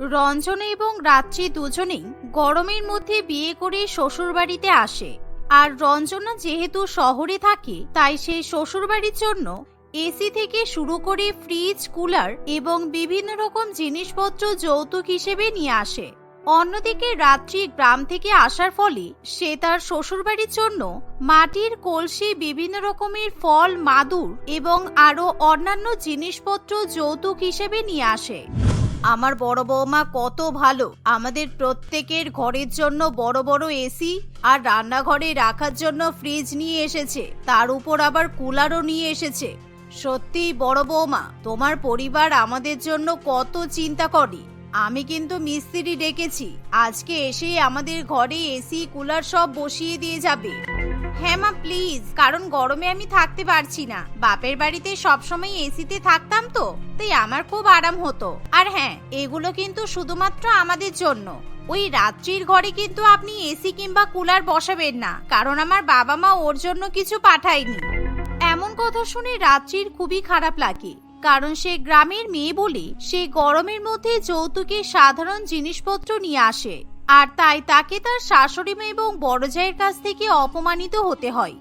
রঞ্জনা এবং রাত্রি দুজনেই গরমের মধ্যে বিয়ে করে শ্বশুরবাড়িতে আসে। আর রঞ্জনা যেহেতু শহরে থাকে, তাই সে শ্বশুরবাড়ির জন্য এসি থেকে শুরু করে ফ্রিজ, কুলার এবং বিভিন্ন রকম জিনিসপত্র যৌতুক হিসেবে নিয়ে আসে। অন্যদিকে রাত্রি গ্রাম থেকে আসার ফলে সে তার শ্বশুরবাড়ির জন্য মাটির কলসি, বিভিন্ন রকমের ফল, মাদুর এবং আরও অন্যান্য জিনিসপত্র যৌতুক হিসেবে নিয়ে আসে। আমার বড় বৌমা কত ভালো। আমাদের প্রত্যেকের ঘরের জন্য বড় বড় এসি আর রান্নাঘরে রাখার জন্য ফ্রিজ নিয়ে এসেছে। তার উপর আবার কুলারও নিয়ে এসেছে। সত্যি বড় বৌমা, তোমার পরিবার আমাদের জন্য কত চিন্তা করে। আমি কিন্তু মিস্ত্রি ডেকেছি। আজকে এসে আমাদের ঘরে এসি, কুলার সব বসিয়ে দিয়ে যাবে। হ্যাঁ মা প্লিজ কারণ গরমে আমি থাকতে পারছি না। বাপের বাড়িতে সবসময় এসিতে থাকতাম তো, তাই আমার খুব আরাম হতো। আর হ্যাঁ এগুলো কিন্তু শুধুমাত্র আমাদের জন্য। ওই রাত্রির ঘরে কিন্তু আপনি এসি কিংবা কুলার বসাবেন না, কারণ আমার বাবা মা ওর জন্য কিছু পাঠায়নি। এমন কথা শুনে রাত্রির খুবই খারাপ লাগে, কারণ সে গ্রামের মেয়ে বলে সে গরমের মধ্যে যৌতুকে সাধারণ জিনিসপত্র নিয়ে আসে। আর তাই তাকে তার শাশুড়ি মা এবং বড় জায়ের কাছ থেকে অপমানিত হতে হয়।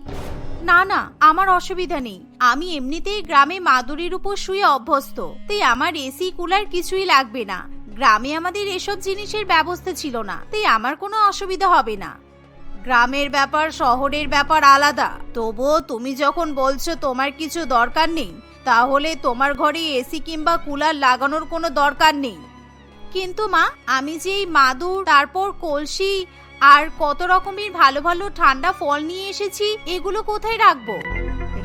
না না, আমার অসুবিধা নেই। আমি এমনিতেই গ্রামে মাদুরির উপর শুয়ে অভ্যস্ত। তাই আমার এসি, কুলার কিছুই লাগবে না। গ্রামে আমাদের এসব জিনিসের ব্যবস্থা ছিল না। তাই আমার কোনো অসুবিধা হবে না। গ্রামের ব্যাপার, শহরের ব্যাপার আলাদা। তবুও তুমি যখন বলছো তোমার কিছু দরকার নেই, তাহলে তোমার ঘরে এসি কিংবা কুলার লাগানোর কোনো দরকার নেই। কিন্তু মা, আমি যে এই মাদুর, তারপর কলসি আর কত রকমের ভালো ভালো ঠান্ডা ফল নিয়ে এসেছি, এগুলো কোথায় রাখব?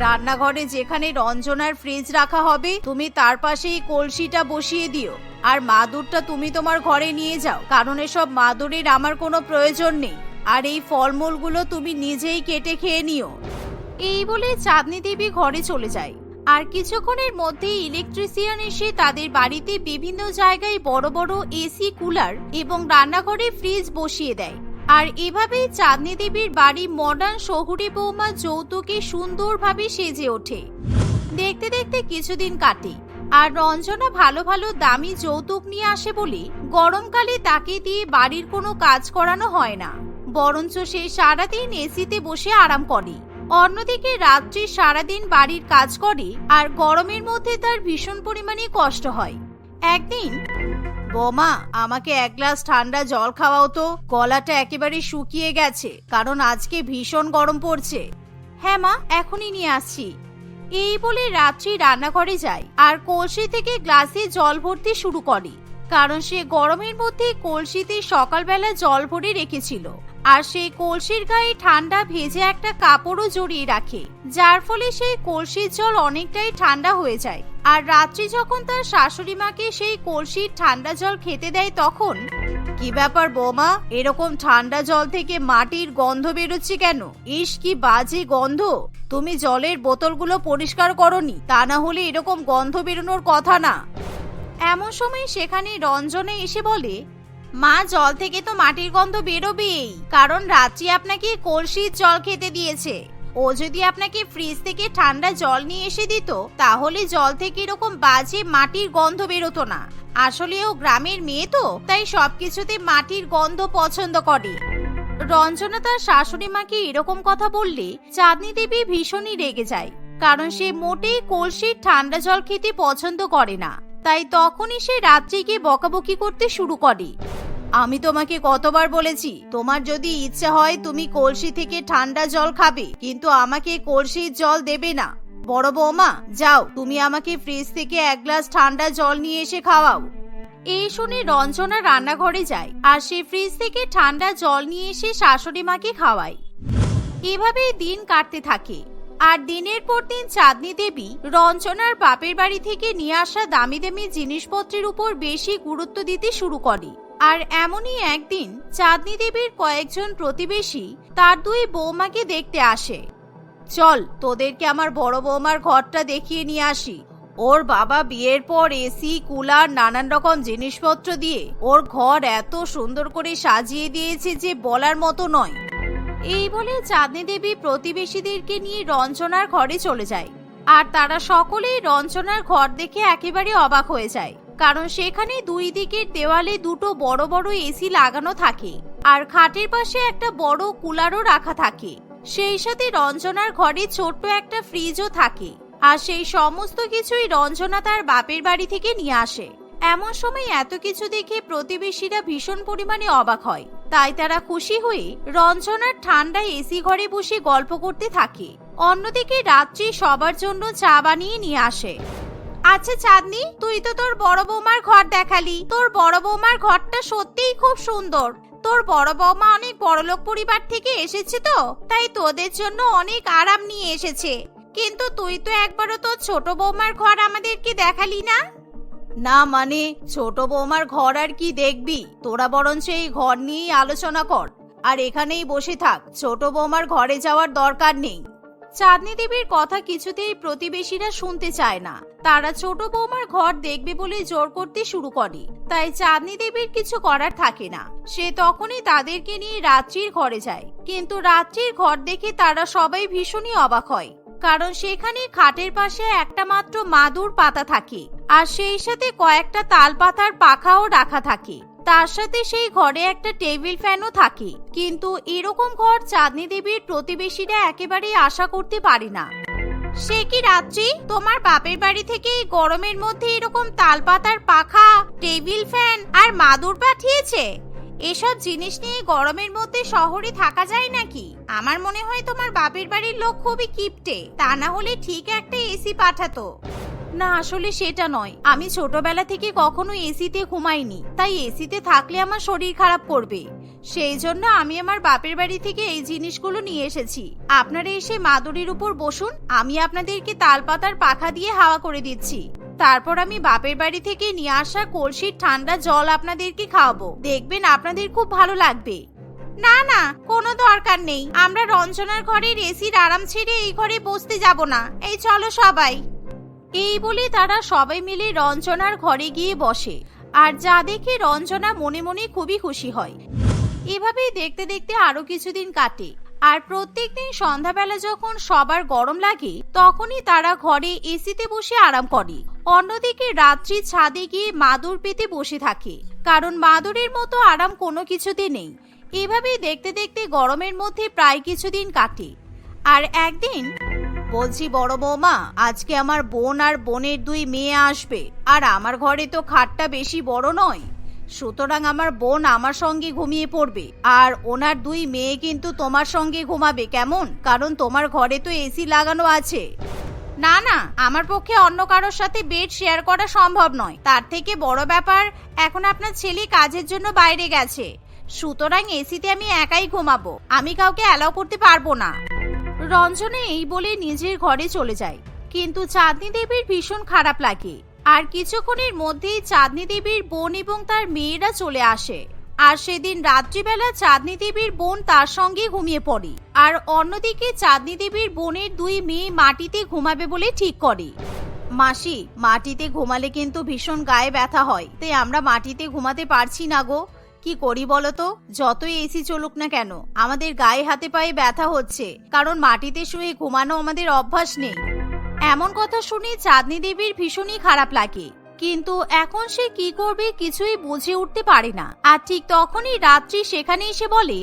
রান্নাঘরে যেখানে রঞ্জনার ফ্রিজ রাখা হবে, তুমি তার পাশে এই কলসিটা বসিয়ে দিও। আর মাদুরটা তুমি তোমার ঘরে নিয়ে যাও, কারণ এসব মাদুরের আমার কোনো প্রয়োজন নেই। আর এই ফলমূলগুলো তুমি নিজেই কেটে খেয়ে নিও। এই বলে চাঁদনি দেবী ঘরে চলে যায়। আর কিছুক্ষণের মধ্যেই ইলেকট্রিশিয়ান এসে তাদের বাড়িতে বিভিন্ন জায়গায় বড় বড় এসি কুলার এবং রান্নাঘরে ফ্রিজ বসিয়ে দেয়। আর এভাবেই চাঁদনি দেবীর বাড়ি মডার্ন শহুরে বৌমা যৌতুকে সুন্দরভাবে সেজে ওঠে। দেখতে দেখতে কিছুদিন কাটে আর রঞ্জনা ভালো ভালো দামি যৌতুক নিয়ে আসে বলে গরমকালে তাকে দিয়ে বাড়ির কোনো কাজ করানো হয় না। বরঞ্চ সে সারাদিন এসিতে বসে আরাম করে। অন্যদিকে রাত্রি সারাদিন বাড়ির কাজ করে আর গরমের মধ্যে তার ভীষণ পরিমাণে কষ্ট হয়। একদিন, বোমা, আমাকে এক গ্লাস ঠান্ডা জল খাওয়াও তো, গলাটা একেবারে শুকিয়ে গেছে, কারণ আজকে ভীষণ গরম পড়ছে। হ্যাঁ মা, এখনই নিয়ে আসছি। এই বলে রাত্রি রান্নাঘরে যায় আর কলসি থেকে গ্লাসে জল ভরতে শুরু করে, কারণ সে গরমের মধ্যে কলসিতে সকালবেলা জল ভরে রেখেছিল। আর সেই কলসির গায়ে ঠান্ডা ভেজে একটা কাপড়ও জড়িয়ে রাখে, যার ফলে সেই কলসির জল অনেকটাই ঠান্ডা হয়ে যায়। আর রাত্রি যখন তার শাশুড়ি মাকে সেই কলসির ঠান্ডা জল খেতে দেয় তখন, কি ব্যাপার বোমা, এরকম ঠান্ডা জল থেকে মাটির গন্ধ বেরোচ্ছে কেন? ইস, কি বাজে গন্ধ। তুমি জলের বোতলগুলো পরিষ্কার করনি, তা না হলে এরকম গন্ধ বেরোনোর কথা না। এমন সময় সেখানে রঞ্জনে এসে বলে মা, জল থেকে তো মাটির গন্ধ বেরোবেই। কারণ রাত্রি আপনাকে কলসির জল খেতে দিয়েছে। ও যদি আপনাকে ফ্রিজ থেকে ঠান্ডা জল নিয়ে এসে দিত, তাহলে জল থেকে এরকম বাজে মাটির গন্ধ বেরোতো না। আসলে ও গ্রামের মেয়ে তো, তাই সবকিছুতে মাটির গন্ধ পছন্দ করে। রঞ্জনা তার শাশুড়ি মাকে এরকম কথা বললে চাঁদনি দেবী ভীষণই রেগে যায়, কারণ সে মোটেই কলসির ঠান্ডা জল খেতে পছন্দ করে না। তাই তখনই সে রাত্রিকে বকাবকি করতে শুরু করে। আমি তোমাকে কতবার বলেছি, তোমার যদি ইচ্ছে হয় তুমি কলসি থেকে ঠান্ডা জল খাবে, কিন্তু আমাকে কলসির জল দেবে না। বড় বৌমা, যাও, তুমি আমাকে ফ্রিজ থেকে এক গ্লাস ঠান্ডা জল নিয়ে এসে খাওয়াও। এই শুনে রঞ্জনা রান্নাঘরে যায়, আর সে ফ্রিজ থেকে ঠান্ডা জল নিয়ে এসে শাশুড়ি মাকে খাওয়ায়। এভাবেই দিন কাটতে থাকে, আর দিনের পর দিন চাঁদনি দেবী রঞ্জনার বাপের বাড়ি থেকে নিয়ে আসা দামি দামি জিনিসপত্রের উপর বেশি গুরুত্ব দিতে শুরু করে। আর এমনই একদিন চাঁদনি দেবীর কয়েকজন প্রতিবেশী তার দুই বৌমাকে দেখতে আসে। চল, তোদেরকে আমার বড় বৌমার ঘরটা দেখিয়ে নিয়ে আসি। ওর বাবা বিয়ের পর এসি, কুলার, নানান রকম জিনিসপত্র দিয়ে ওর ঘর এত সুন্দর করে সাজিয়ে দিয়েছে যে বলার মতো নয়। এই বলে চাঁদনি দেবী প্রতিবেশীদেরকে নিয়ে রঞ্জনার ঘরে চলে যায়। আর তারা সকলেই রঞ্জনার ঘর দেখে একেবারে অবাক হয়ে যায়। কারণ সেখানে দুই দিকের দেওয়ালে দুটো বড় বড় এসি লাগানো থাকে আর খাটের পাশে একটা বড় কুলারও রাখা থাকে। সেই সাথে রঞ্জনার ঘরে ছোট্ট একটা ফ্রিজও থাকে আর সেই সমস্ত কিছুই রঞ্জনা তার বাপের বাড়ি থেকে নিয়ে আসে। এমন সময় এত কিছু দেখে প্রতিবেশীরা ভীষণ পরিমাণে অবাক হয়। তাই তারা খুশি হয়ে রঞ্জনার ঠান্ডা এসি ঘরে বসে গল্প করতে থাকে। অন্যদিকে রাত্রি সবার জন্য চা বানিয়ে নিয়ে আসে। আচ্ছা চাঁদনি, তুই তো তোর বড় বৌমার ঘর দেখালি। তোর বড় বৌমার ঘরটা সত্যিই খুব সুন্দর। তোর বড় বৌমা অনেক বড়লোক পরিবার থেকে এসেছে তো, তাই তোদের জন্য অনেক আরাম নিয়ে এসেছে। কিন্তু তুই তো একবারও তোর ছোট বৌমার ঘর আমাদেরকে দেখালি না? না মানে ছোট বৌমার ঘর আর কি দেখবি? তোরা বরঞ্চ এই ঘর নিয়েই আলোচনা কর। আর এখানেই বসে থাক, ছোট বৌমার ঘরে যাওয়ার দরকার নেই। চাঁদনি দেবীর কথা কিছুতেই প্রতিবেশীরা শুনতে চায় না। তারা ছোট বৌমার ঘর দেখবে বলে জোর করতে শুরু করে। তাই চাঁদনি দেবীর কিছু করার থাকে না। সে তখনই তাদেরকে নিয়ে রাত্রির ঘরে যায়। কিন্তু রাত্রির ঘর দেখে তারা সবাই ভীষণই অবাক হয়। কারণ সেখানে খাটের পাশে একটা মাত্র মাদুর পাতা থাকে। আর সেই সাথে কয়েকটা তাল পাতার পাখাও রাখা থাকে। তার সাথে সেই ঘরে একটা টেবিল ফ্যানও থাকে। কিন্তু এরকম ঘর চাঁদনি দেবীর প্রতিবেশীরা একেবারেই আশা করতে পারে না। সে কি রাত্রি? তোমার বাপের বাড়ি থেকে গরমের মধ্যে এরকম তালপাতার পাখা, টেবিল ফ্যান আর মাদুর পাঠিয়েছে? এসব জিনিস নিয়ে গরমের মধ্যে শহরে থাকা যায় নাকি? আমার মনে হয় তোমার বাপের বাড়ির লোক খুবই কিপটে। তা না হলে ঠিক একটা এসি পাঠাতো। না, আসলে সেটা নয়। আমি ছোটবেলা থেকে কখনো এসিতে ঘুমাইনি, তাই এসিতে থাকলে আমার শরীর খারাপ করবে। সেই জন্য আমি আমার বাপের বাড়ি থেকে এই জিনিসগুলো নিয়ে এসেছি। আপনারা এসে মাদুরির উপর বসুন, আমি আপনাদেরকে তালপাতার পাখা দিয়ে হাওয়া করে দিচ্ছি। তারপর আমি বাপের বাড়ি থেকে নিয়ে আসা কলসির ঠান্ডা জল আপনাদেরকে খাওয়াবো। দেখবেন আপনাদের খুব ভালো লাগবে। না না, কোনো দরকার নেই। আমরা রঞ্জনার ঘরের এসির আরাম ছেড়ে এই ঘরে বসতে যাব না। এই চলো সবাই। এই বলে তারা সবাই মিলে রঞ্জনার ঘরে গিয়ে বসে। আর যা দেখে রঞ্জনা মনে মনে খুবই খুশি হয়। এভাবেই দেখতে দেখতে আরও কিছুদিন কাটে। আর প্রত্যেকদিন সন্ধ্যাবেলা যখন সবার গরম লাগে, তখনই তারা ঘরে এসিতে বসে আরাম করে। অন্যদিকে রাত্রি ছাদে গিয়ে মাদুর পেতে বসে থাকে। কারণ মাদুরের মতো আরাম কোনো কিছুতে নেই। এভাবেই দেখতে দেখতে গরমের মধ্যে প্রায় কিছুদিন কাটে। আর একদিন বলছি, বড় বৌমা, আজকে আমার বোন আর বোনের দুই মেয়ে আসবে। আর আমার ঘরে তো খাটটা বেশি বড় নয়। সুতরাং আমার বোন আমার সঙ্গে ঘুমিয়ে পড়বে। আর ওনার দুই মেয়ে কিন্তু তোমার সঙ্গে ঘুমাবে। কেমন? কারণ তোমার ঘরে তো এসি লাগানো আছে। না না, আমার পক্ষে অন্য কারোর সাথে বেড শেয়ার করা সম্ভব নয়। তার থেকে বড় ব্যাপার, এখন আপনার ছেলে কাজের জন্য বাইরে গেছে। সুতরাং এসিতে আমি একাই ঘুমাবো। আমি কাউকে অ্যালাউ করতে পারব না। রঞ্জনে এই বলে নিজের ঘরে চলে যায়। কিন্তু চাঁদনি দেবীর ভীষণ খারাপ লাগে। আর কিছুক্ষণের মধ্যেই চাঁদনি দেবীর বোন এবং তার মেয়েরা চলে আসে। আর সেদিন রাত্রিবেলা চাঁদনি দেবীর বোন তার সঙ্গে ঘুমিয়ে পড়ে। আর অন্যদিকে চাঁদনি দেবীর বোনের দুই মেয়ে মাটিতে ঘুমাবে বলে ঠিক করে। মাসি, মাটিতে ঘুমালে কিন্তু ভীষণ গায়ে ব্যথা হয়। তাই আমরা মাটিতে ঘুমাতে পারছি না গো। কি করি বলো তো? যতই এসি চলুক না কেন, আমাদের গায়ে হাতে পায়ে ব্যথা হচ্ছে, কারণ মাটিতে শুয়ে ঘুমানো আমাদের অভ্যাস নেই। এমন কথা শুনে চাঁদনি দেবীর ভীষণই খারাপ লাগে, কিন্তু এখন সে কি করবে কিছুই বুঝে উঠতে পারে না। আর ঠিক তখনই রাত্রি সেখানে এসে বলে,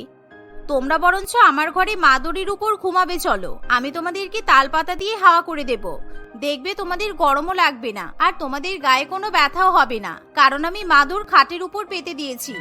তোমরা বরঞ্চ আমার ঘরে মাদুরির উপর ঘুমাবে চলো, আমি তোমাদেরকে তালপাতা দিয়ে হাওয়া করে দেব। দেখবে তোমাদের গরমও লাগবে না, আর তোমাদের গায়ে কোনো ব্যথাও হবে না, কারণ আমি মাদুর খাটের উপর পেতে দিয়েছি।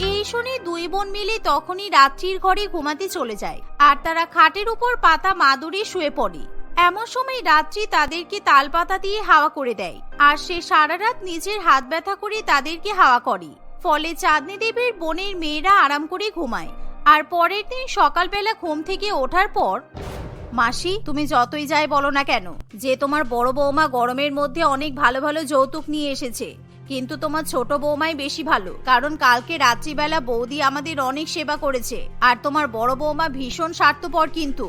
এই শুনে দুই বোন মিলে তখনই রাত্রির ঘরে ঘুমাতে চলে যায়। আর তারা খাটের উপর পাতা মাদুরে শুয়ে পড়ে। এমন সময় রাত্রি তাদেরকে তাল পাতা দিয়ে হাওয়া করে দেয়। আর সে সারা রাত নিজের হাত ব্যথা করে তাদেরকে হাওয়া করে। ফলে চাঁদনি দেবীর বোনের মেয়েরা আরাম করে ঘুমায়। আর পরের দিন সকালবেলা ঘুম থেকে ওঠার পর, মাসি, তুমি যতই যাই বলো না কেন, যে তোমার বড় বৌমা গরমের মধ্যে অনেক ভালো ভালো যৌতুক নিয়ে এসেছে। কিন্তু তোমার ছোট বৌমাই বেশি ভালো, কারণ কালকে রাত্রিবেলা বৌদি আমাদের অনেক সেবা করেছে, আর তোমার বড় বৌমা ভীষণ স্বার্থপর কিন্তু।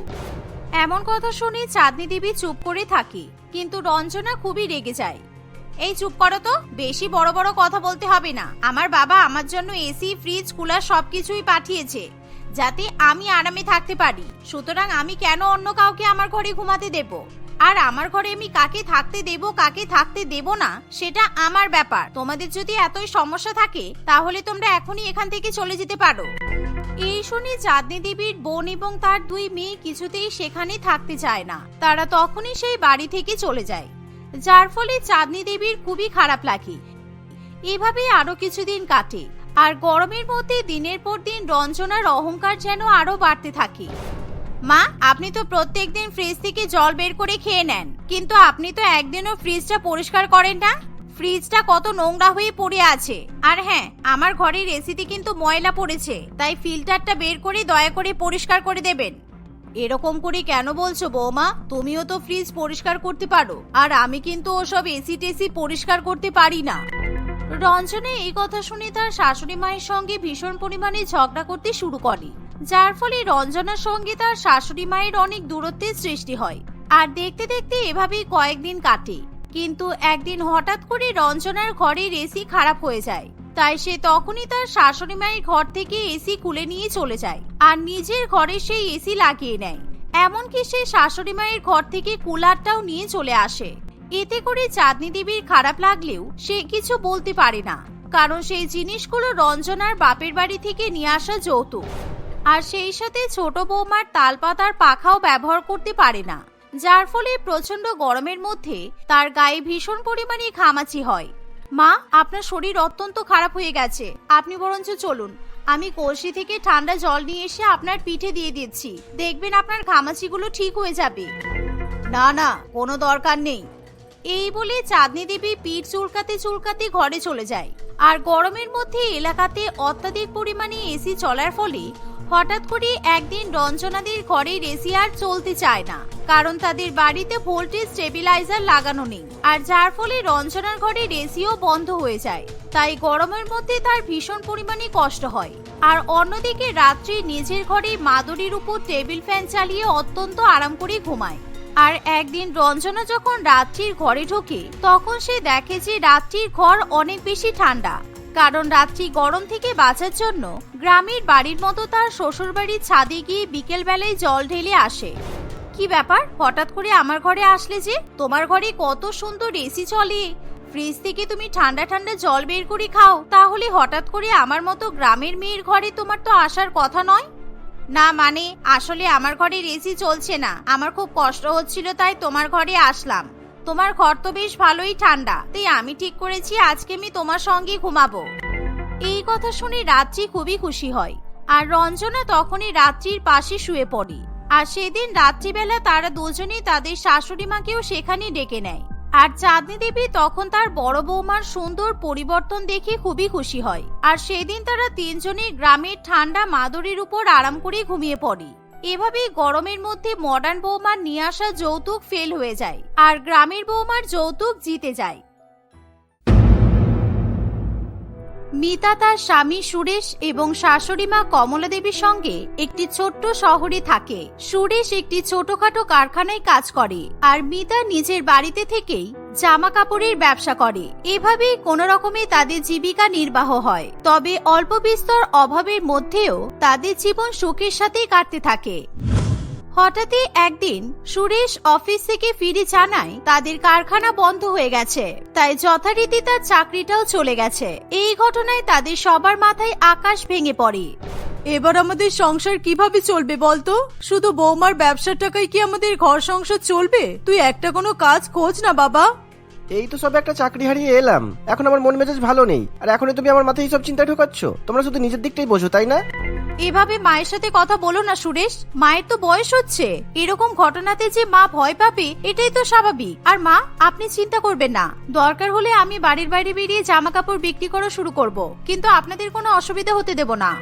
এমন কথা শুনে চাঁদনি দেবী চুপ করে থাকে, কিন্তু রঞ্জনা খুবই রেগে যায়। এই চুপ করো তো, বেশি বড় বড় কথা বলতে হবে না, আমার বাবা আমার জন্য এসি, ফ্রিজ, কুলার সবকিছুই পাঠিয়েছে, যাতে আমি আরামে থাকতে পারি, সুতরাং আমি কেন অন্য কাউকে আমার ঘরে ঘুমাতে দেব? আর আমার ঘরে আমি কাকে থাকতে দেব, কাকে থাকতে দেব না, সেটা আমার ব্যাপার। তোমাদের যদি এতই সমস্যা থাকে, তাহলে তোমরা এখনই এখান থেকে চলে যেতে পারো। এই শুনে চাঁদনি দেবীর বোন এবং তার দুই মেয়ে কিছুতেই সেখানে থাকতে চায় না। তারা তখনই সেই বাড়ি থেকে চলে যায়। যার ফলে চাঁদনি দেবীর খুবই খারাপ লাগে। এভাবে আরও কিছুদিন কাটে। আর গরমের মধ্যে দিনের পর দিন রঞ্জনার অহংকার যেন আরও বাড়তে থাকে। মা, আপনি তো প্রত্যেকদিন ফ্রিজ থেকে জল বের করে খেয়ে নেন। কিন্তু আপনি তো একদিনও ফ্রিজটা পরিষ্কার করেন না। ফ্রিজটা কত নোংরা হয়ে পড়ে আছে। আর হ্যাঁ আমার ঘরের এসিতে কিন্তু ময়লা পড়েছে, তাই ফিল্টারটা বের করে দয়া করে পরিষ্কার করে দেবেন। এরকম করে কেন বলছো বৌমা? তুমিও তো ফ্রিজ পরিষ্কার করতে পারো। আর আমি কিন্তু ওসব এসি টেসি পরিষ্কার করতে পারি না। রঞ্জনে এই কথা শুনে তার শাশুড়ি মায়ের সঙ্গে ভীষণ পরিমাণে ঝগড়া করতে শুরু করে। যার ফলে রঞ্জনার সঙ্গে তার শাশুড়ি মায়ের অনেক দূরত্বের সৃষ্টি হয়। আর দেখতে দেখতে এভাবেই কয়েকদিন কাটে। কিন্তু একদিন হঠাৎ করে রঞ্জনার ঘরের এসি খারাপ হয়ে যায়। তাই সে তখনই তার শাশুড়ি মায়ের ঘর থেকে এসি খুলে নিয়ে চলে যায়। আর নিজের ঘরে সেই এসি লাগিয়ে নেয়। এমনকি সে শাশুড়ি মায়ের ঘর থেকে কুলারটাও নিয়ে চলে আসে। এতে করে চাঁদনি দেবীর খারাপ লাগলেও সে কিছু বলতে পারে না। কারণ সেই জিনিসগুলো রঞ্জনার বাপের বাড়ি থেকে নিয়ে আসা যৌতুক। আর সেই সাথে ছোট বৌমার তালপাতার পাখাও ব্যবহার করতে পারে না। যার ফলে প্রচণ্ড গরমের মধ্যে তার গায়ে ভীষণ পরিমাণে ঘামাচি হয়। মা, আপনার শরীর অত্যন্ত খারাপ হয়ে গেছে। আপনি বরঞ্চ চলুন। আমি কলসি থেকে ঠান্ডা জল নিয়ে এসে আপনার পিঠে দিয়ে দিচ্ছি। দেখবেন আপনার ঘামাচিগুলো ঠিক হয়ে যাবে। না না, কোনো দরকার নেই। এই বলে চাঁদনি দেবী পিঠ চুলকাতে চুলকাতে ঘরে চলে যায়। আর গরমের মধ্যে এলাকাতে অত্যাধিক পরিমাণে এসি চলার ফলে হঠাৎ করে একদিন রঞ্জনাদের ঘরের এসি আর চলতে চায় না, কারণ তাদের বাড়িতে ভোল্টেজ স্টেবিলাইজার লাগানো নেই। আর যার ফলে রঞ্জনার ঘরে এসিও বন্ধ হয়ে যায়। তাই গরমের মধ্যে তার ভীষণ পরিমাণে কষ্ট হয়। আর অন্যদিকে রাত্রি নিজের ঘরে মাদুরির উপর টেবিল ফ্যান চালিয়ে অত্যন্ত আরাম করে ঘুমায়। আর একদিন রঞ্জনা যখন রাত্রির ঘরে ঢোকে, তখন সে দেখে যে রাত্রির ঘর অনেক বেশি ঠান্ডা। কারণ রাত্রি গরম থেকে বাঁচার জন্য গ্রামের বাড়ির মতো তার শ্বশুরবাড়ির ছাদে গিয়ে বিকেল বেলায় জল ঢেলে আসে। কি ব্যাপার? হঠাৎ করে আমার ঘরে আসলে যে? তোমার ঘরে কত সুন্দর এসি চলে। ফ্রিজ থেকে তুমি ঠান্ডা ঠান্ডা জল বের করে খাও। তাহলে হঠাৎ করে আমার মতো গ্রামের মেয়ের ঘরে তোমার তো আসার কথা নয়? না মানে আসলে আমার ঘরে এসি চলছে না। আমার খুব কষ্ট হচ্ছিল, তাই তোমার ঘরে আসলাম। তোমার ঘর তো বেশ ভালোই ঠান্ডা। তাই আমি ঠিক করেছি আজকে আমি তোমার সঙ্গে ঘুমাবো। এই কথা শুনে রাত্রি খুবই খুশি হয়। আর রঞ্জনা তখনই রাত্রির পাশে শুয়ে পড়ে। আর সেদিন রাত্রিবেলা তারা দুজনেই তাদের শাশুড়ি মাকেও সেখানে ডেকে নেয়। আর চাঁদনি দেবী তখন তার বড় বৌমার সুন্দর পরিবর্তন দেখে খুবই খুশি হয়। আর সেদিন তারা তিনজনে গ্রামের ঠান্ডা মাদুরির উপর আরাম করে ঘুমিয়ে পড়ে। এভাবেই গরমের মধ্যে মডার্ন বৌমার নিয়ে আসা যৌতুক ফেল হয়ে যায়, আর গ্রামের বৌমার যৌতুক জিতে যায়। মিতা তার স্বামী সুরেশ এবং শাশুড়ি মা কমলা দেবীর সঙ্গে একটি ছোট্ট শহরে থাকে। সুরেশ একটি ছোটখাটো কারখানায় কাজ করে আর মিতা নিজের বাড়িতে থেকেই জামা কাপড়ের ব্যবসা করে। এভাবেই কোনো রকমে তাদের জীবিকা নির্বাহ হয়। তবে অল্প বিস্তর অভাবের মধ্যেও তাদের জীবন সুখের সাথেই কাটতে থাকে। হঠাৎই একদিন সুরেশ অফিস থেকে ফিরে জানায় তাদের কারখানা বন্ধ হয়ে গেছে, তাই যথারীতি তার চাকরিটাও চলে গেছে। এই ঘটনায় তাদের সবার মাথায় আকাশ ভেঙে পড়ে। এবার আমাদের সংসার কীভাবে চলবে বলতো? শুধু বৌমার ব্যবসার টাকায় কি আমাদের ঘর সংসার চলবে? তুই একটা কোনো কাজ খোঁজ না, বাবা। এই তো সবে একটা চাকরি হারিয়ে এলাম। এখন আমার মন মেজাজ ভালো নেই। আর এখনই তুমি আমার মাথায় সব চিন্তা ঢোকাচ্ছ। তোমরা শুধু নিজের দিকটাই বোঝো তাই না? এভাবে মায়ের সাথে কথা বলো না সুরেশ। মায়ের তো বয়স হচ্ছে। এরকম ঘটনাতে যে মা ভয় পাবে এটাই তো স্বাভাবিক। আর মা আপনি চিন্তা করবেন না। দরকার হলে আমি বাড়ির বাইরে বেরিয়ে জামা কাপড় বিক্রি করা শুরু করব। কিন্তু আপনাদের কোনো অসুবিধা হতে দেব না।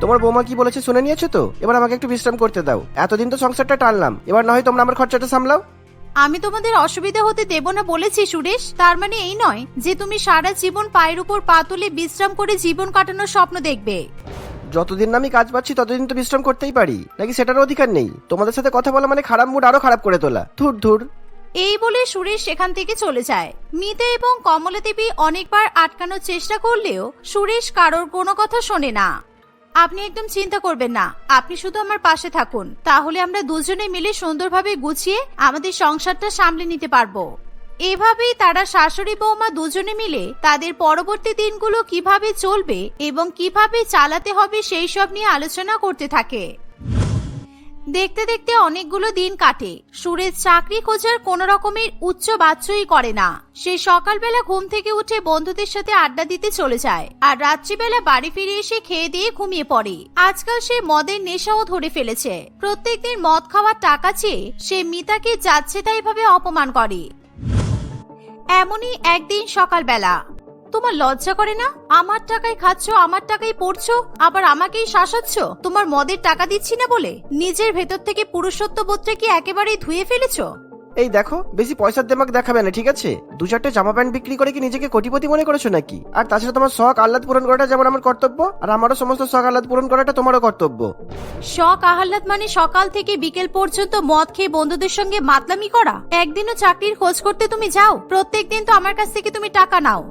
তোমার বৌমা কি বলেছে শুনে নিয়েছো তো? এবার আমাকে একটু বিশ্রাম করতে দাও। এতদিন তো সংসারটা টানলাম। এবার না হয় তোমরা আমার খরচাটা সামলাও। আমি তোমাদের অসুবিধা হতে দেব না বলেছি সুরেশ। তার মানে এই নয় যে তুমি সারা জীবন পায়ের উপর পা তুলে বিশ্রাম করে জীবন কাটানোর স্বপ্ন দেখবে। যতদিন না আমি কাজ পাচ্ছি ততদিন তো বিশ্রাম করতেই পারি। নাকি সেটার অধিকার নেই? তোমাদের সাথে কথা বলা মানে খারাপ মুড আরও খারাপ করে তোলা। ধুর ধুর। এই বলে সুরেশ সেখান থেকে চলে যায়। মিতা এবং কমলা দেবী অনেকবার আটকানোর চেষ্টা করলেও সুরেশ কারোর কোনো কথা শোনে না। আপনি একদম চিন্তা করবেন না। আপনি শুধু আমার পাশে থাকুন। তাহলে আমরা দুজনে মিলে সুন্দরভাবে গুছিয়ে আমাদের সংসারটা সামলে নিতে পারব। এভাবেই তারা শাশুড়ি বৌমা দুজনে মিলে তাদের পরবর্তী দিনগুলো কীভাবে চলবে এবং কীভাবে চালাতে হবে সেই সব নিয়ে আলোচনা করতে থাকে। দেখতে দেখতে অনেকগুলো দিন কাটে। সুরেশ চাকরি খোঁজার কোন রকমের উচ্চ বাচ্চই করে না। সে সকালবেলা ঘুম থেকে উঠে বন্ধুদের সাথে আড্ডা দিতে চলে যায় আর রাত্রিবেলা বাড়ি ফিরে এসে খেয়ে দিয়ে ঘুমিয়ে পড়ে। আজকাল সে মদের নেশাও ধরে ফেলেছে। প্রত্যেকদিন মদ খাওয়ার টাকা চেয়ে সে মিতাকে যাচ্ছে তাই ভাবে অপমান করে। এমনই একদিন সকালবেলা। তোমার লজ্জা করে না? আমার টাকায় খাচ্ছ আমার টাকায় পড়ছো আবার আমাকেই শাসাচ্ছ? তোমার মদের টাকা দিচ্ছি না বলে? নিজের ভেতর থেকে পুরুষত্ব বোধটা কি একেবারেই ধুয়ে ফেলেছো? এই দেখো বেশি পয়সার দেমাক দেখাবে না ঠিক আছে? দু চারটে জামা প্যান্ট বিক্রি করে কি নিজেকে কোটিপতি মনে করেছ নাকি? আর তাছাড়া তোমার শখ আহ্লাদ পূরণ করাটা যেমন আমার কর্তব্য আর আমারও সমস্ত শখ আহ্লাদ পূরণ করাটা তোমারও কর্তব্য। শখ আহ্লাদ মানে সকাল থেকে বিকেল পর্যন্ত মদ খেয়ে বন্ধুদের সঙ্গে মাতলামি করা? একদিনও চাকরির খোঁজ করতে তুমি যাও। প্রত্যেকদিন তো আমার কাছ থেকে তুমি টাকা নাও।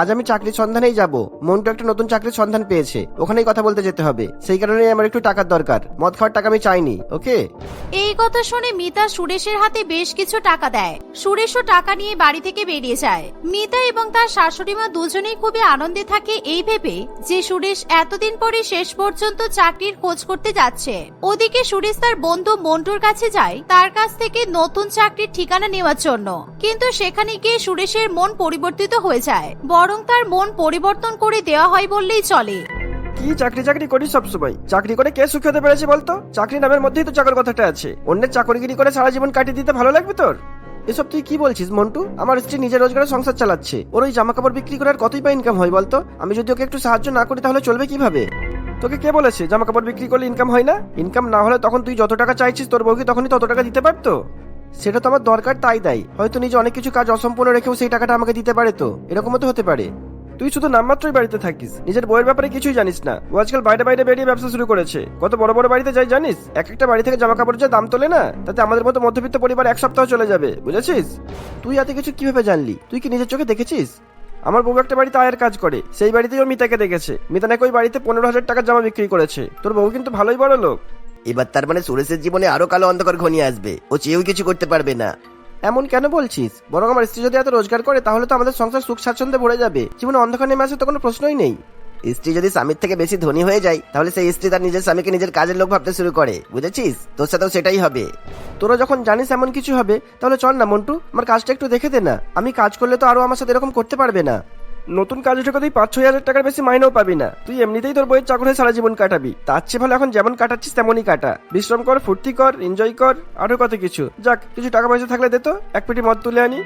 আজ আমি চাকরির সন্ধানেই যাব। মন্টু একটা নতুন চাকরির সন্ধান পেয়েছে। ওখানেই কথা বলতে যেতে হবে। সেই কারণেই আমার একটু টাকার দরকার। মদ খাওয়ার টাকা আমি চাইনি, ওকে? এই কথা শুনে মিতা সুরেশের হাতে বেশ কিছু টাকা দেয়। সুরেশও টাকা নিয়ে বাড়ি থেকে বেরিয়ে যায়। মিতা এবং তার শাশুড়ি মা দুজনেই খুবই আনন্দে থাকে এই ভেবে যে সুরেশ এতদিন পরে শেষ পর্যন্ত চাকরির খোঁজ করতে যাচ্ছে। ওদিকে সুরেশ তার বন্ধু মন্টুর কাছে যায় তার কাছ থেকে নতুন চাকরির ঠিকানা নেওয়ার জন্য। কিন্তু সেখানে গিয়ে সুরেশের মন পরিবর্তিত হয়ে যায়। বরং তার মন পরিবর্তন করে দেওয়া হয় বললেই চলে। কি চাকরি চাকরি করি সবসময় চাকরি করে কে সুখী হতে পেরেছে বলতো? চাকরি নামের মধ্যেই তো চাকর কথাটা আছে। অন্যের চাকরিগিরি করে সারা জীবন কাটিয়ে দিতে ভালো লাগবে তোর? এসব তুই কি বলছিস মন্টু? আমার স্ত্রী নিজের রোজগারে সংসার চালাচ্ছে। ওর ওই জামা কাপড় বিক্রি করে আর কতই বা ইনকাম হয় বলতো? আমি যদি ওকে একটু সাহায্য না করি তাহলে চলবে কীভাবে? তোকে কে বলেছে? জামা কাপড় বিক্রি করলে ইনকাম হয় না? ইনকাম না হলে তখন তুই যত টাকা চাইছিস তোর বউকে তখনই তত টাকা দিতে পারতো? সেটা তো আমার দরকার, তাই দেয় হয়তো নিজে অনেক কিছু কাজ অসম্পূর্ণ রেখেও সেই টাকাটা আমাকে দিতে পারে তো। এরকমও তো হতে পারে। তুই শুধু নামমাত্রই বাড়িতে থাকিস। নিজের বইয়ের ব্যাপারে কিছুই জানিস না। ও আজকাল বাইরে বাইরে বেরিয়ে ব্যবসা শুরু করেছে। কত বড় বড় বাড়িতে যাই জানিস? এক একটা বাড়ি থেকে জামা কাপড় যে দাম তোলে না, তাতে আমাদের মতো মধ্যবিত্ত পরিবার এক সপ্তাহ চলে যাবে। বুঝেছিস? তুই এত কিছু কীভাবে জানলি? তুই কি নিজের চোখে দেখেছিস? আমার বউ একটা বাড়িতে আয়ের কাজ করে। সেই বাড়িতেই ও মিতাকে দেখেছে। মিতা নাকি ওই বাড়িতে পনেরো হাজার টাকার জামা বিক্রি করেছে। তোর বউ কিন্তু ভালোই বড় লোক। এবার তার মানে সুরেশের জীবনে আরও কালো অন্ধকার ঘনিয়ে আসবে। ও চেয়েও কিছু করতে পারবে না। এমন কেন বলছিস? বরং আমার স্ত্রী যদি এত রোজগার করে তাহলে তো আমাদের সংসার সুখ স্বাচ্ছন্দ্যে ভরে যাবে। জীবনে অন্ধকার নেমে আসে তো কোনো প্রশ্নই নেই। স্ত্রী যদি স্বামীর থেকে বেশি ধনী হয়ে যায় তাহলে সেই স্ত্রী তার নিজের স্বামীকে নিজের কাজের লোক ভাবতে শুরু করে। বুঝেছিস? তোর সাথেও সেটাই হবে। তোরা যখন জানিস এমন কিছু হবে তাহলে চল না মন্টু। আমার কাজটা একটু দেখে দে না। আমি কাজ করলে তো আরও আমার সাথে এরকম করতে পারবে না। নতুন কাজ তুই পাঁচ ছয় হাজার টাকার বেশি মাইনেও পাবি না। তুই এমনিতেই তোর বইয়ের চাকর হয়ে সারা জীবন কাটাবি। তার চেয়ে ভালো এখন যেমন কাটাচ্ছিস তেমনই কাটা। বিশ্রাম কর, ফুর্তি কর এনজয় কর, আরও কত কিছু। যাক, কিছু টাকা পয়সা থাকলে দে তো, এক পেটি মদ তুলে আনি।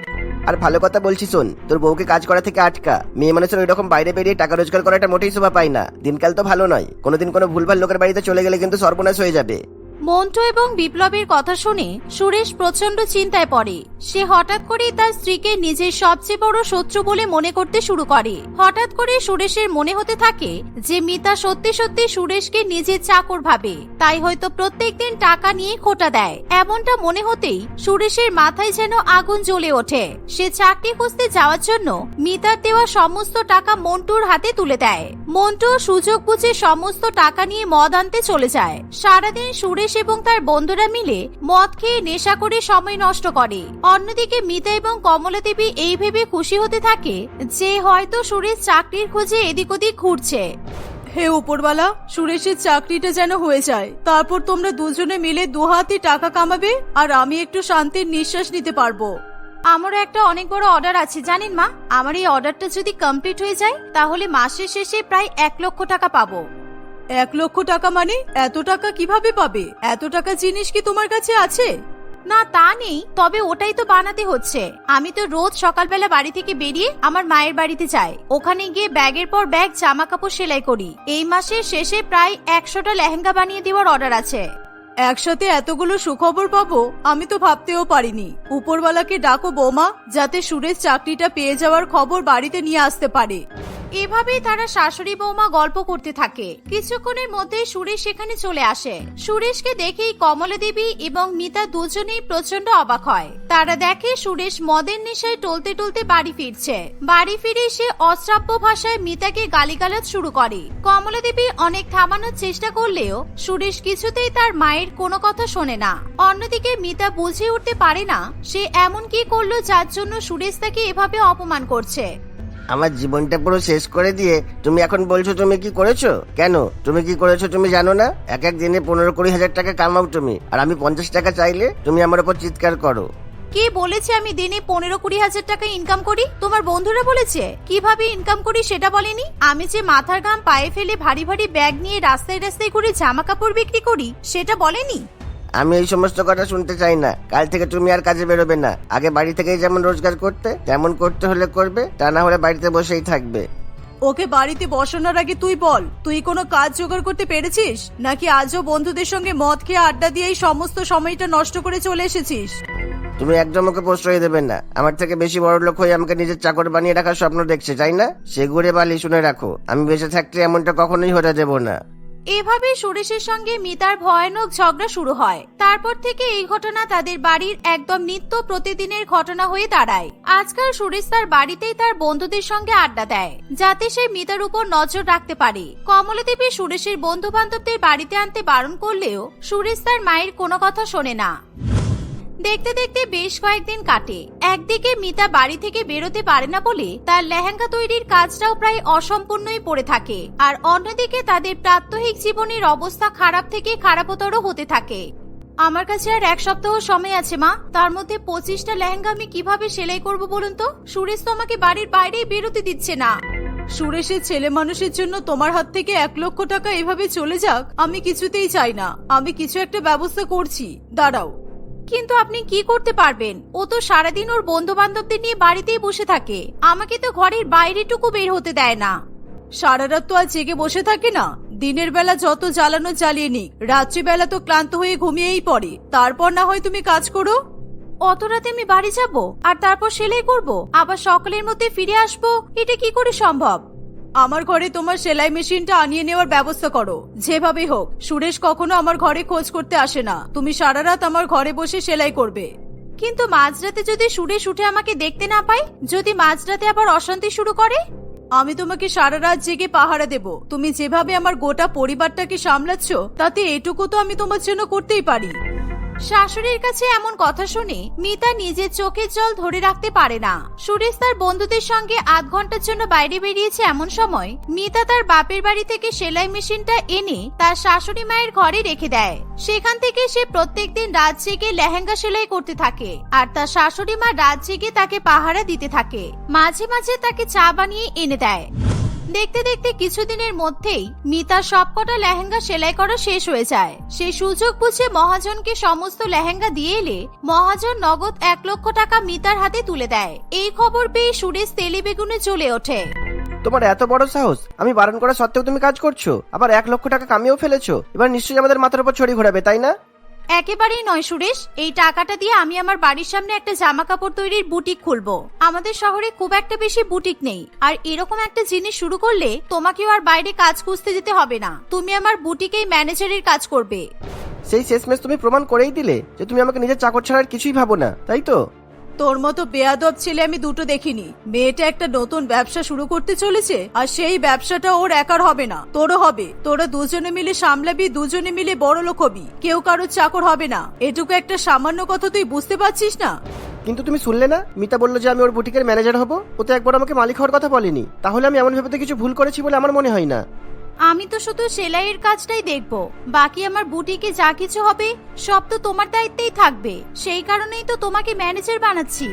আর ভালো কথা বলছি শোন, তোর বউকে কাজ করা থেকে আটকা। মেয়ে মানুষের ওই রকম বাইরে বেরিয়ে টাকা রোজগার করাটা মোটেই শোভা পায় না। দিনকাল তো ভালো নয়। কোনোদিন কোনো ভুলভাল লোকের বাড়িতে চলে গেলে কিন্তু সর্বনাশ হয়ে যাবে। মন্টু এবং বিপ্লবের কথা শুনে সুরেশ প্রচণ্ড চিন্তায় পড়ে। সে হঠাৎ করে তার স্ত্রীকে নিজের সবচেয়ে বড় শত্রু বলে মনে করতে শুরু করে। হঠাৎ করে সুরেশের মনে হতে থাকে যে মিতা সত্যি সত্যি সুরেশকে নিজের চাকর ভাবে। তাই হয়তো প্রত্যেকদিন টাকা নিয়ে খোটা দেয়। এমনটা মনে হতেই সুরেশের মাথায় যেন আগুন জ্বলে ওঠে। সে চাকরি খুঁজতে যাওয়ার জন্য মিতার দেওয়া সমস্ত টাকা মন্টুর হাতে তুলে দেয়। মন্টু সুযোগ বুঝে সমস্ত টাকা নিয়ে মদ আনতে চলে যায়। সারাদিন সুরেশ এবং তার বন্ধুরা মিলে মদ খেয়ে নেশা করে সময় নষ্ট করে। অন্যদিকে মিতা এবং কমলা দেবী এই ভেবে খুশি হতে থাকে যে হয়তো সুরেশ চাকরির খোঁজে এদিক ওদিক ঘুরছে। হে উপরওয়ালা সুরেশের চাকরিটা যেন হয়ে যায়। তারপর তোমরা দুজনে মিলে দুহাতে টাকা কামাবে আর আমি একটু শান্তির নিঃশ্বাস নিতে পারব। আমারও একটা অনেক বড় অর্ডার আছে জানেন মা? আমার এই অর্ডারটা যদি কমপ্লিট হয়ে যায় তাহলে মাসের শেষে প্রায় এক লক্ষ টাকা পাবো। এক লক্ষ টাকা মানে এত টাকা কীভাবে পাবে? এত টাকা জিনিস কি তোমার কাছে আছে? না, তা নেই। তবে ওটাই তো বানাতে হচ্ছে। আমি তো রোজ সকালবেলা বাড়ি থেকে বেরিয়ে আমার মায়ের বাড়িতে যাই। ওখানে গিয়ে ব্যাগের পর ব্যাগ জামা কাপড় সেলাই করি। এই মাসের শেষে প্রায় একশোটা লেহেঙ্গা বানিয়ে দেওয়ার অর্ডার আছে। একসাথে এতগুলো সুখবর পাবো, আমি তো ভাবতেও পারিনি। উপরওয়ালাকে ডাকো বৌমা, যাতে সুরেশ চাকরিটা পেয়ে যাওয়ার খবর বাড়িতে নিয়ে আসতে পারে। এভাবেই তারা শাশুড়ি বৌমা গল্প করতে থাকে। কিছুক্ষণের মধ্যে সুরেশ সেখানে চলে আসে। সুরেশকে দেখেই কমলা দেবী এবং মিতা দুজনেই প্রচণ্ড অবাক হয়। তারা দেখে সুরেশ মদের নেশায় টলতে টলতে বাড়ি ফিরছে। বাড়ি ফিরে সে অশ্রাব্য ভাষায় মিতাকে গালিগালাজ শুরু করে। কমলা দেবী অনেক থামানোর চেষ্টা করলেও সুরেশ কিছুতেই তার মায়ের কোনো কথা শোনে না। অন্যদিকে মিতা বুঝে উঠতে পারে না সে এমন কি করল যার জন্য সুরেশ তাকে এভাবে অপমান করছে। আমার জীবনটা পুরো শেষ করে দিয়ে তুমি এখন বলছো তুমি কি করেছ? কেন? তুমি কি করেছ তুমি জানো না? এক এক দিনে পনেরো কুড়ি হাজার টাকা কামাও তুমি। আর আমি পঞ্চাশ টাকা চাইলে তুমি আমার উপর চিৎকার করো। কে বলেছে আমি দিনে পনেরো কুড়ি হাজার টাকা ইনকাম করি? তোমার বন্ধুরা বলেছে। কীভাবে ইনকাম করি সেটা বলেনি? আমি যে মাথার ঘাম পায়ে ফেলে ভারী ভারী ব্যাগ নিয়ে রাস্তায় রাস্তায় ঘুরে জামা কাপড় বিক্রি করি সেটা বলেনি? আমি এই সমস্ত কথা শুনতে চাই না। কাল থেকে তুমি আর কাজে বেরোবে না। আগে বাড়ি থেকেই যেমন রোজগার করতে তেমন করতে হলে করবে তা না হলে বাড়িতে বসেই থাকবে। ওকে বাড়িতে বসানোর আগে তুই বল তুই কোনো কাজ জোগাড় করতে পেরেছিস? নাকি আজও বন্ধুদের সঙ্গে মদ খেয়ে আড্ডা দিয়ে এই সমস্ত সময়টা নষ্ট করে চলে এসেছিস? তুমি একদম ওকে প্রশ্রয় দেবে না। আমার থেকে বেশি বড় লোক হয়ে আমাকে নিজের চাকর বানিয়ে রাখার স্বপ্ন দেখছে, তাই না? সে ঘুরে বালি শুনে রাখো। আমি বেঁচে থাকতে এমনটা কখনোই হতে দেবো না। এভাবে সুরেশের সঙ্গে মিতার ভয়ানক ঝগড়া শুরু হয়। তারপর থেকে এই ঘটনা তাদের বাড়ির একদম নিত্য প্রতিদিনের ঘটনা হয়ে দাঁড়ায়। আজকাল সুরেশ তার বাড়িতেই তার বন্ধুদের সঙ্গে আড্ডা দেয়, যাতে সে মিতার উপর নজর রাখতে পারে। কমলা দেবী সুরেশের বন্ধু বান্ধবদের বাড়িতে আনতে বারণ করলেও সুরেশ তার মায়ের কোনো কথা শোনে না। দেখতে দেখতে বেশ কয়েকদিন কাটে। একদিকে মিতা বাড়ি থেকে বেরোতে পারে না বলে তার লেহেঙ্গা তৈরির কাজটাও প্রায় অসম্পূর্ণই পড়ে থাকে, আর অন্যদিকে তাদের প্রাত্যহিক জীবনের অবস্থা খারাপ থেকে খারাপতর হতে থাকে। আমার কাছে আর এক সপ্তাহ সময় আছে, মা। তার মধ্যে পঁচিশটা লেহেঙ্গা আমি কীভাবে সেলাই করব বলুন তো? সুরেশ তো আমাকে বাড়ির বাইরেই বেরোতে দিচ্ছে না। সুরেশের ছেলে মানুষের জন্য তোমার হাত থেকে এক লক্ষ টাকা এভাবে চলে যাক, আমি কিছুতেই চাই না। আমি কিছু একটা ব্যবস্থা করছি। দাঁড়াও। কিন্তু আপনি কি করতে পারবেন? ও তো সারাদিন ওর বন্ধু বান্ধবদের নিয়ে বাড়িতেই বসে থাকে। আমাকে তো ঘরের বাইরেটুকু বের হতে দেয় না। সারা রাত তো আর জেগে বসে থাকে না। দিনের বেলা যত জ্বালানো জ্বালিয়ে নিক, রাত্রিবেলা তো ক্লান্ত হয়ে ঘুমিয়েই পড়ে। তারপর না হয় তুমি কাজ করো। অত রাতে আমি বাড়ি যাব? আর তারপর সেলাই করব? আবার সকালের মধ্যে ফিরে আসব? এটা কি করে সম্ভব? আমার ঘরে তোমার সেলাই মেশিনটা আনিয়ে নেওয়ার ব্যবস্থা করো। যেভাবে হোক, সুরেশ কখনো আমার ঘরে খোঁজ করতে আসে না। তুমি সারা রাত আমার ঘরে বসে সেলাই করবে। কিন্তু মাঝরাতে যদি সুরেশ উঠে আমাকে দেখতে না পাই যদি মাঝরাতে আবার অশান্তি শুরু করে? আমি তোমাকে সারা রাত জেগে পাহারা দেব। তুমি যেভাবে আমার গোটা পরিবারটাকে সামলাচ্ছ, তাতে এটুকু তো আমি তোমার জন্য করতেই পারি। শাশুড়ির কাছে এমন কথা শুনে মিতা নিজের চোখের জল ধরে রাখতে পারে না। সুরেশ তার বন্ধুদের সঙ্গে আধ ঘণ্টার জন্য বাইরে বেরিয়েছে এমন সময় মিতা তার বাপের বাড়ি থেকে সেলাই মেশিনটা এনে তার শাশুড়ি মায়ের ঘরে রেখে দেয়। সেখান থেকে সে প্রত্যেকদিন রাত জেগে লেহেঙ্গা সেলাই করতে থাকে আর তার শাশুড়ি মা রাত জেগে তাকে পাহারা দিতে থাকে। মাঝে মাঝে তাকে চা বানিয়ে এনে দেয়। দেখতে দেখতে কিছুদিনের মধ্যেই মিতার সবকটা লেহেঙ্গা সেলাই করা শেষ হয়ে যায়। সে সুযোগ বুঝে মহাজনকে সমস্ত লেহেঙ্গা দিয়ে এলে মহাজন নগদ এক লক্ষ টাকা মিতার হাতে তুলে দেয়। এই খবর পেয়ে সুরেশ তেলে বেগুনে চলে ওঠে। তোমার এত বড় সাহস? আমি বারণ করা সত্ত্বেও তুমি কাজ করছ। আবার এক লক্ষ টাকা কামিয়েও ফেলেছো। এবার নিশ্চয়ই আমাদের মাথার উপর ছড়ি ঘোরাবে, তাই না? একেবারেই নয়, সুরেশ। এই টাকাটা দিয়ে আমি আমার বাড়ির সামনে একটা জামা কাপড় তৈরির বুটিক খুলবো। আমাদের শহরে খুব একটা বেশি বুটিক নেই। আর এরকম একটা জিনিস শুরু করলে তোমাকেও আর বাইরে কাজ খুঁজতে যেতে হবে না। তুমি আমার বুটিকেই ম্যানেজারের কাজ করবে। সেই শেষমেশ তুমি প্রমাণ করেই দিলে যে তুমি আমাকে নিজের চাকর ছাড়ার কিছুই ভাবো না, তাই তো? তোর মতো বেয়াদব ছেলে আমি দুটো দেখিনি। মেয়েটা একটা নতুন ব্যবসা শুরু করতে চলেছে, আর সেই ব্যবসাটা ওর একার হবে না। তোরও হবে। তোরা দুজনে মিলে সামলাবি, দুজনে মিলে বড় লোক হবি। কেউ কারোর চাকর হবে না। এটুকু একটা সামান্য কথা তুই বুঝতে পারছিস না? কিন্তু তুমি শুনলে না? মিতা বলল যে আমি ওর বুটিকের ম্যানেজার হব। ও তো একবার আমাকে মালিক হওয়ার কথা বলেনি। তাহলে আমি এমন ভেবে কিছু ভুল করেছি বলে আমার মনে হয় না। আমি তো শুধু সেলাইয়ের কাজটাই দেখব। বাকি আমার বুটিকে যা কিছু হবে, সব তো তোমার দায়িত্বেই থাকবে। সেই কারণেই তো তোমাকে ম্যানেজার বানাচ্ছি।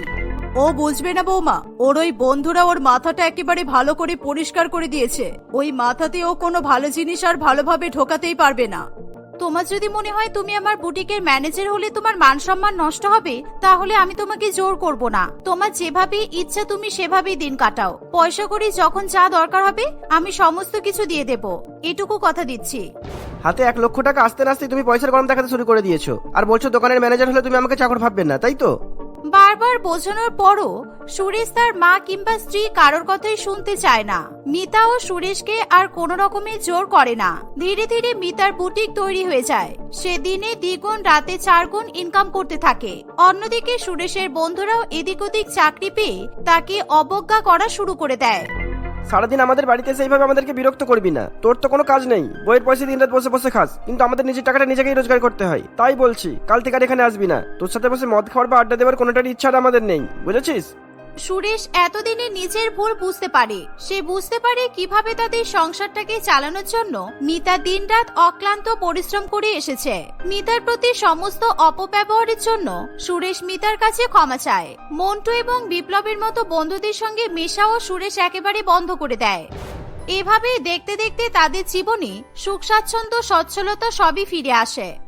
ও বুঝবে না বৌমা, ওর ওই বন্ধুরা ওর মাথাটা একেবারে ভালো করে পরিষ্কার করে দিয়েছে। ওই মাথাতে ও কোনো ভালো জিনিস আর ভালোভাবে ঢোকাতেই পারবে না। তোমার যদি মনে হয় তুমি আমার বুটিকের ম্যানেজার হলে তোমার মান সম্মান নষ্ট হবে, তাহলে আমি তোমাকে জোর করব না। তোমার যেভাবে ইচ্ছা তুমি সেভাবেই দিন কাটাও। পয়সা করি যখন যা দরকার হবে, আমি সমস্ত কিছু দিয়ে দেব। এটুকু কথা দিচ্ছি। হাতে এক লক্ষ টাকা আসতে আসতে তুমি পয়সার গরম দেখাতে শুরু করে দিয়েছ। আর বলছো দোকানের ম্যানেজার হলে তুমি আমাকে চাকর ভাববে না, তাই তো? বারবার বোঝানোর পরও সুরেশ তার মা কিংবা স্ত্রী কারোর কথাই শুনতে চায় না। মিতা ও সুরেশকে আর কোনো রকমে জোর করে না। ধীরে ধীরে মিতার বুটিক তৈরি হয়ে যায়। সে দিনে দ্বিগুণ, রাতে চার গুণ ইনকাম করতে থাকে। অন্যদিকে সুরেশের বন্ধুরাও এদিক ওদিক চাকরি পেয়ে তাকে অবজ্ঞা করা শুরু করে দেয়। সারাদিন আমাদের বাড়িতে সেইভাবে আমাদেরকে বিরক্ত করবি না। তোর তো কোনো কাজ নেই। বইয়ের পয়সা দিন রাত বসে বসে খাস। কিন্তু আমাদের নিজের টাকাটা নিজেকেই রোজগার করতে হয়। তাই বলছি, কাল থেকে আর এখানে আসবি না। তোর সাথে বসে মদ খাওয়ার বা আড্ডা দেওয়ার কোনোটার ইচ্ছা আমাদের নেই। বুঝেছিস? সুরেশ এতদিনে নিজের ভুল বুঝতে পারে। সে বুঝতে পারে কীভাবে তাদের সংসারটাকে চালানোর জন্য মিতা দিনরাত অক্লান্ত পরিশ্রম করে এসেছে। মিতার প্রতি সমস্ত অপব্যবহারের জন্য সুরেশ মিতার কাছে ক্ষমা চায়। মন্টু এবং বিপ্লবের মতো বন্ধুদের সঙ্গে মেশাও সুরেশ একেবারে বন্ধ করে দেয়। এভাবে দেখতে দেখতে তাদের জীবনে সুখ স্বাচ্ছন্দ্য সচ্ছলতা সবই ফিরে আসে।